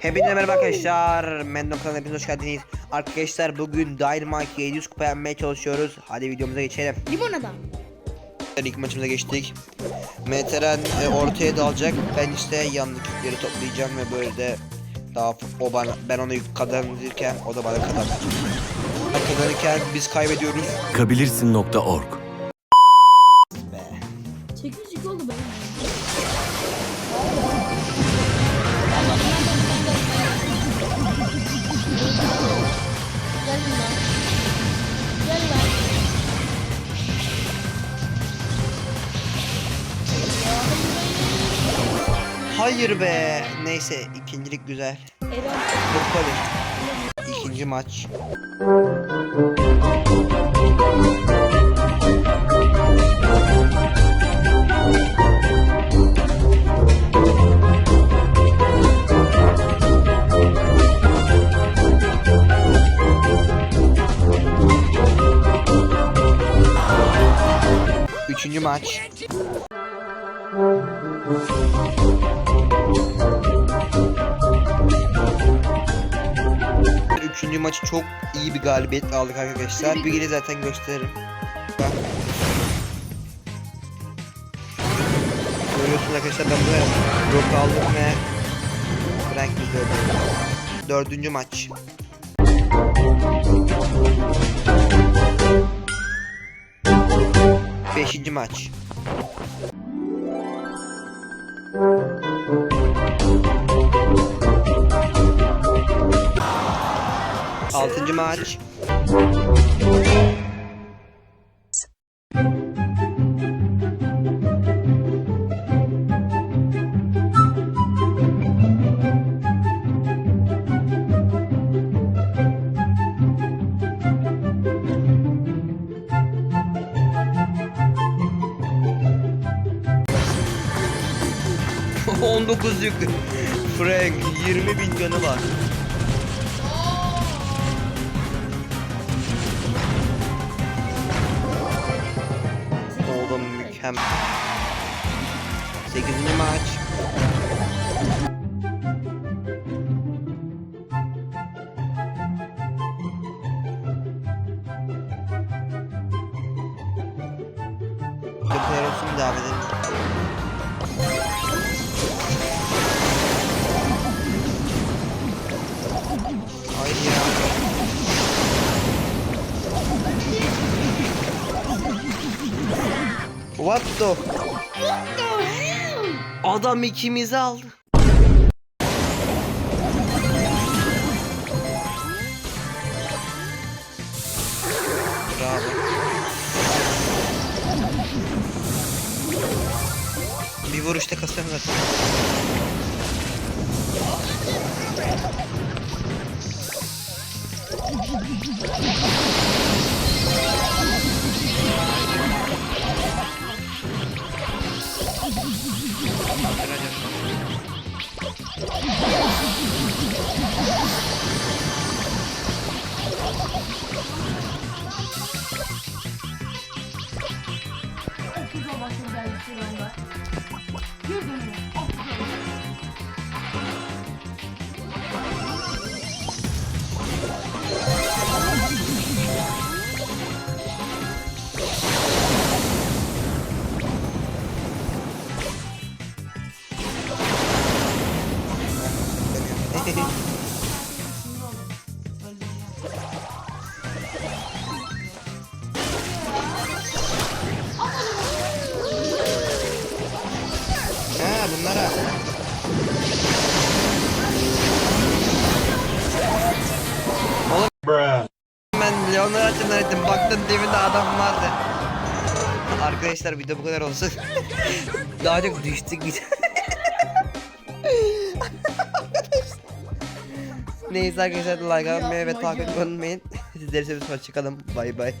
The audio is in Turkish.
Hepinize merhaba arkadaşlar. Ben Doktor hepiniz hoş geldiniz. Arkadaşlar bugün Dynamite 700 kupa yapmaya çalışıyoruz. Hadi videomuza geçelim. Limonada. İlk maçımıza geçtik. Meteren e, ortaya dalacak. Ben işte yandakileri toplayacağım ve böyle de daha o bana ben onu kazanırken o da bana kazanacak. Kazanırken biz kaybediyoruz. Kabilirsin.org Be. Çekicik oldu benim. Gel lan. Gel lan. Hayır be. Neyse ikincilik güzel. Eren. Kupali. İkinci maç. Üçüncü maç. Üçüncü maçı çok iyi bir galibiyetle aldık arkadaşlar. Bir geri zaten gösteririm. Görüyorsunuz arkadaşlar ben buraya blok aldım ve Frank bizi öldürdü. Dördüncü maç. Beşinci maç. Altıncı maç. On dokuz yüklü. Frank 20 bin canı var. Oğlum mükemmel. 8. maç. Yapılar olsun devam edelim. What the? Adam ikimizi aldı. Bravo. Bir vuruşta kasarım zaten. başında içiyorum ben. Güldün bunlara. Oğlum ben Leon'u açımdan ettim. Baktım dibinde adam vardı. Arkadaşlar video bu kadar olsun. Daha çok düştük biz. Neyse arkadaşlar like atmayı ve takip etmeyi unutmayın. Sizleri seviyoruz. Hoşçakalın. Bay bay.